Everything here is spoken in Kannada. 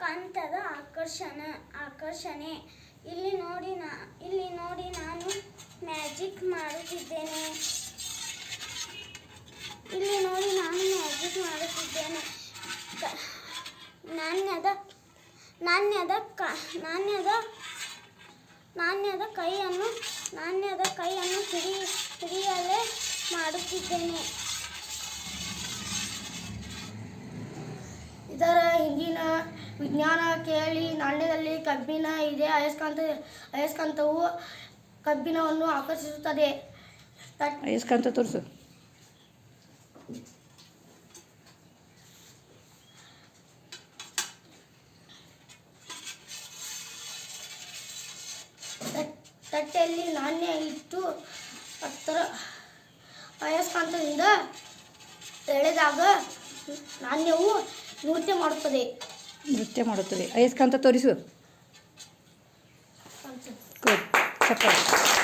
ಕಾಂತದ ಆಕರ್ಷಣ, ಆಕರ್ಷಣೆ. ಇಲ್ಲಿ ನೋಡಿ ನಾ, ಇಲ್ಲಿ ನೋಡಿ ನಾನು ಮ್ಯಾಜಿಕ್ ಮಾಡುತ್ತಿದ್ದೇನೆ. ಇಲ್ಲಿ ನೋಡಿ ನಾನು ಮ್ಯಾಜಿಕ್ ಮಾಡುತ್ತಿದ್ದೇನೆ. ನಾಣ್ಯದ ನಾಣ್ಯದ ಕ, ನಾಣ್ಯದ ನಾಣ್ಯದ ಕೈಯನ್ನು ನಾಣ್ಯದ ಕೈಯನ್ನು ಹಿಡಿ, ಹಿಡಿಯಲೇ ಮಾಡುತ್ತಿದ್ದೇನೆ. ವಿಜ್ಞಾನ ಕೇಳಿ ನಾಣ್ಯದಲ್ಲಿ ಕಬ್ಬಿಣ ಇದೆ. ಅಯಸ್ಕಾಂತ ಅಯಸ್ಕಾಂತವು ಕಬ್ಬಿಣವನ್ನು ಆಕರ್ಷಿಸುತ್ತದೆ. ಅಯಸ್ಕಾಂತ ತೋರಿಸು. ತಟ್- ತಟ್ಟೆಯಲ್ಲಿ ನಾಣ್ಯ ಇಟ್ಟು ಹತ್ತರ ಅಯಸ್ಕಾಂತದಿಂದ ಎಳೆದಾಗ ನಾಣ್ಯವು ನೃತ್ಯ ಮಾಡುತ್ತದೆ. ನೃತ್ಯ ಮಾಡುತ್ತದೆ. ಅಯಸ್ಕಾಂತ ತೋರಿಸು. ಚಪ್ಪಾಳೆ.